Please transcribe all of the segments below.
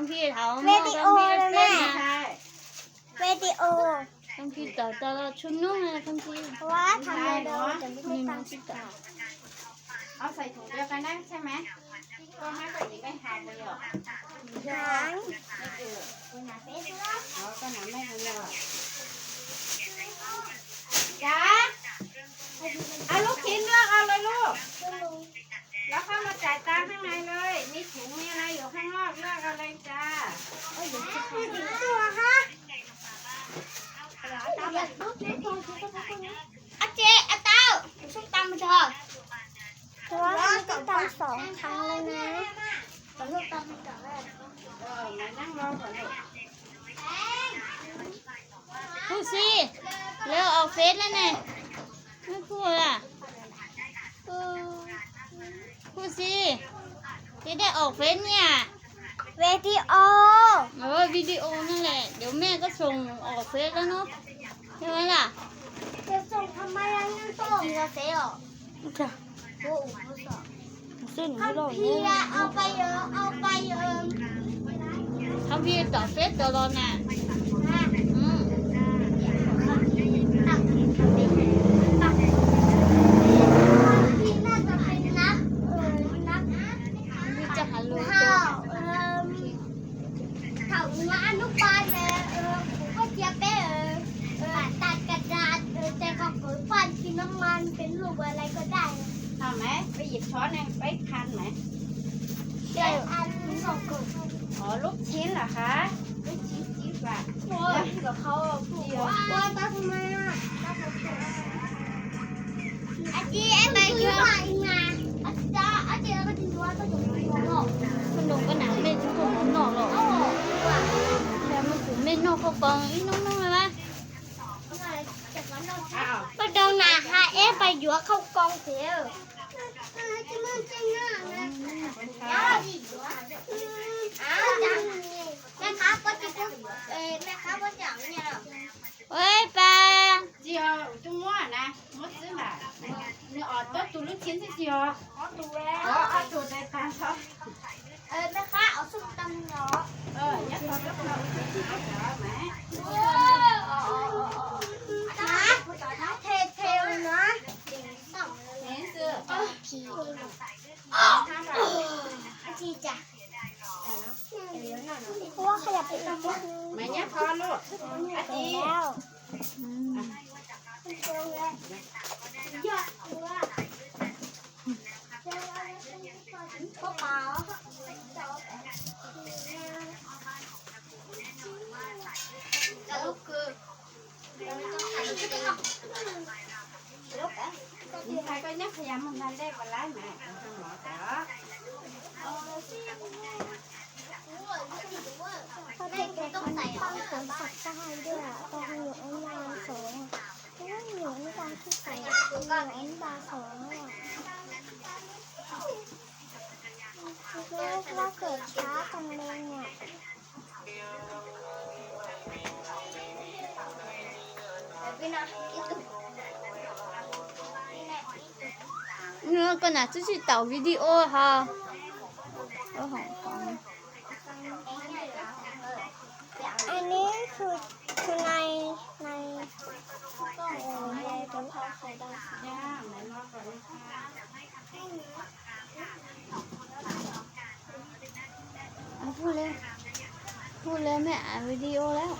างทีถามวิดีโอเลยแม่ใช่วิดีโอบางทีต่อต่อชุดนุ่งเลยบางทีเพราะว่าทำเร็วๆจะไม่ได้ตังค์ที่ต่อเอาใส่ถุงเดียวกันได้ใช่ไหมก็ให้แบบนี้ไม่หายเลยหรอกหาง นี่คือเอาก็หนาไม่ทันเลยจ้าเอาลูกชิ้นเลือกเอาเลยลูก แล้วเข้ามาจ่ายตังค์ข้างในเลย มีถุงมีอะไรอยู่ข้างนอกเลือกเอาเลยจ้า ตัวฮะ อาเจอาเต้าส้มตำมาเถอะเพราะว่ามันต้องตำสองครั้งเลยนะแต่ส้มตำมันก่อนแรกเออมานั่งรอก่อนลูกพูดสิเร็วออกเฟซแล้วเนี่ยไม่พูดอะเออพูดสิจะได้ออกเฟซเนี่ยวิดีโอเออวิดีโอนั่นแหละ เดี๋ยวแม่ก็ส่งออกเฟซแล้วเนาะ ใช่ไหมล่ะจะส่งทำไมล่ะนั่นส่งจะเสียหรอโอ้โหสองซึ่งคัมพีร์อะเอาไปเยอะเอาไปเยอะทำพี่ต่อเฟซตลอดน่ะนะอืมตักตักพี่น่าจะเป็นนักเออนักพี่จะหันรู้ข้าตัววเออเขางานอนุบาลเลยเออผมก็เจี๊ยบเป้เออเออตัดกระดาษเออแต่ก็เกิดฟั นกินน้ำมันเป็นรูปอะไรก็ได้ทำไหมไปหยิบช้อนเนี่ยไปคันไหมเดี๋ยวอันสองกลุ่มอ๋อลูกชิ้นเหรอคะลูกชิ้นจิ๊บอะโอ้ยกับเขาพูดว่าตาทำไมอะอาจีไอ้ใบเยอะอีงาอาจารย์อาจารย์ก็จริงว่าต้องอยู่ในนอกขนมก็หนังไม่ถึงผมนอกหรอกโอ้ว่าแต่มันถึงไม่นอกเขากองอีน้องๆเลยมั้ย จากนั้นเรา อ้าว ก็เดินหนาค่ะเอ๊ะไปห ยวเข้ากองเสียจะมันจะง่ายนะเป็นคอ้ารัวบอ้าวจังแม่ค้าก็จะพูดเอ้แม่ค้าก็จังเนี่ยเฮ้ยปลาเจียวจุ้งมั่วนะมดซื้อมาเนื้ออ่อนตัวตุลูกชิ้นที่เจียวขอดูแล้วอ๋อเอาตูดในตาเขาเออแม่ค้าเอาส้มตำเนาะเออยัดเขายัดเขาเอาไหมเทเทเลยนะ เห็นซื้ อพีอาทีจ้ะเพราะว่าขยับไปอีกนิดนึงไม่ยัดเขาลูกอาชีแล้วเยอะเลยก็เปล่า มีใครก็ยัดขยำมันทันได้ก็ไล่แม่ทางหมอแต่เขาเด็กต้องใส่ปั้งขนสัตว์ได้ด้วยอะตอนอยู่อนุบาลสองเพราะว่าอยู่อนุบาลที่ใส่อยู่อนุบาลสองอะแล้วว่าเกิดช้าจังเลยเนี่ยเนื้อก็น่ะจ ะ去导วิดีโอ哈เออของของ อันนี้คือคือในในก็เออในเป็นพ่อใครได้ ย่าไหนรอก่อนนะคะ เอาพูดเลยพูดเลยแม่อ่านวิดีโอแล้ว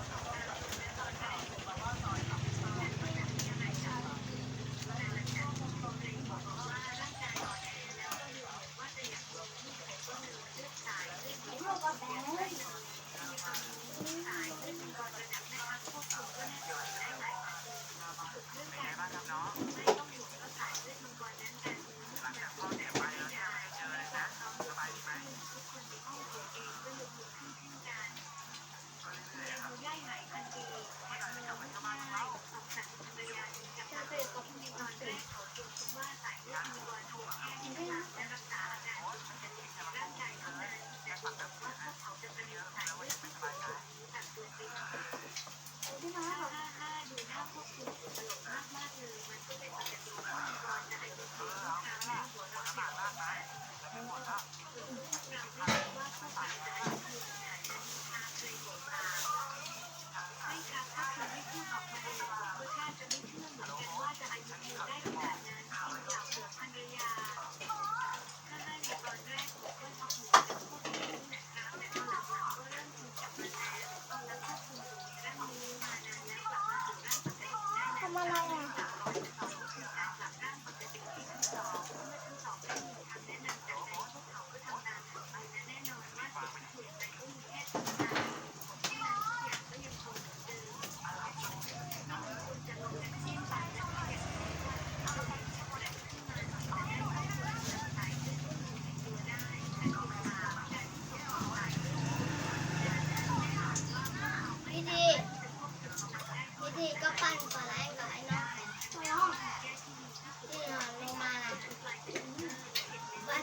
help them malaya.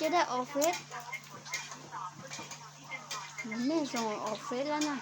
จะได้ออกเฟซแม่ส่งออกเฟสแล้วนะ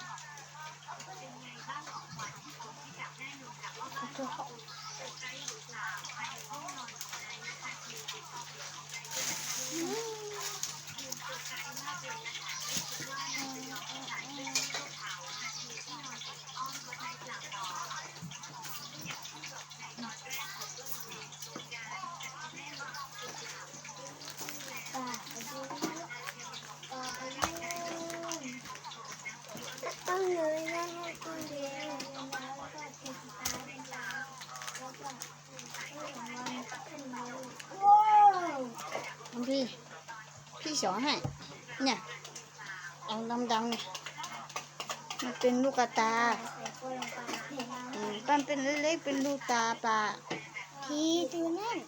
เลยนะให้ตัวเดียวแล้วก็ติดตามแล้วก็มันขึ้นมาว้าวพี่พี่สอนให้เนี่ยเอาดำๆเนี่ยมันเป็นลูกตาปั้นเป็นเล็กๆเป็นลูกตาปลาำพีตัวนั่น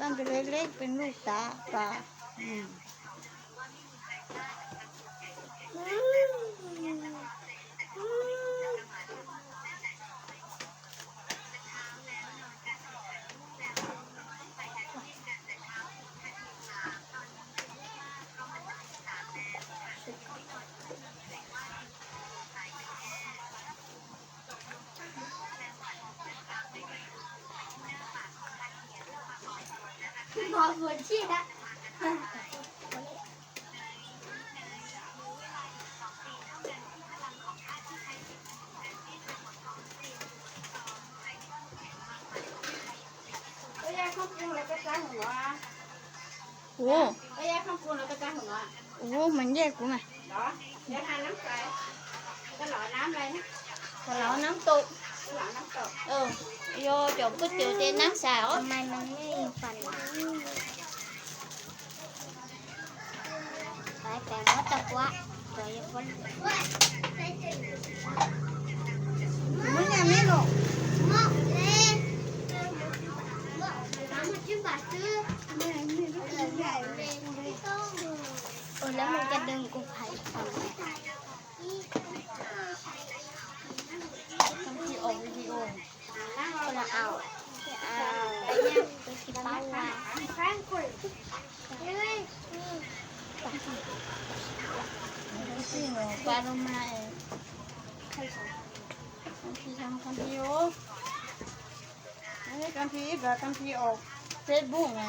ตั้งแต่เล็กๆเป็นลูกตาปลาอืม หัวโอ้ไปแยกข้าวปรุงแล้วก็จ้าหัวโอ้มันแยกกูไหมเหรอเดี๋ยวทานน้ำใสก็หล่อน้ำอะไรนะกะเหลาน้ำตกก็หล่อน้ำตกเออโยจบก๋วยเตี๋ยวเต้นน้ำสาว ทำไมมันไม่ฟัน แปลงวัตถุวะตัวยังคนมึงยังไม่หรอกหมอกเลยหมอกน้ำมันชื่อบาดซื้อเออแล้วมันจะดึงกูไผ่ฟันไหมทำที่ออกวิดีโอนั่งรอคนละเอาเอาไปเนี่ยไปกินเป้าว่ะแปลาลงมาเองกันทีทำคัมภีโอ้อันนี้คันพีแบบคันพีออกเฟซบุ๊กไง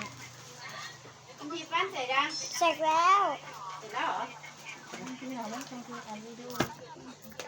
กันทีปั้นเสร็จยังเสร็จแล้วเสร็จแล้วเหรอคัมภีร์หาว่าคัมภีร์อ่านวิดีโอ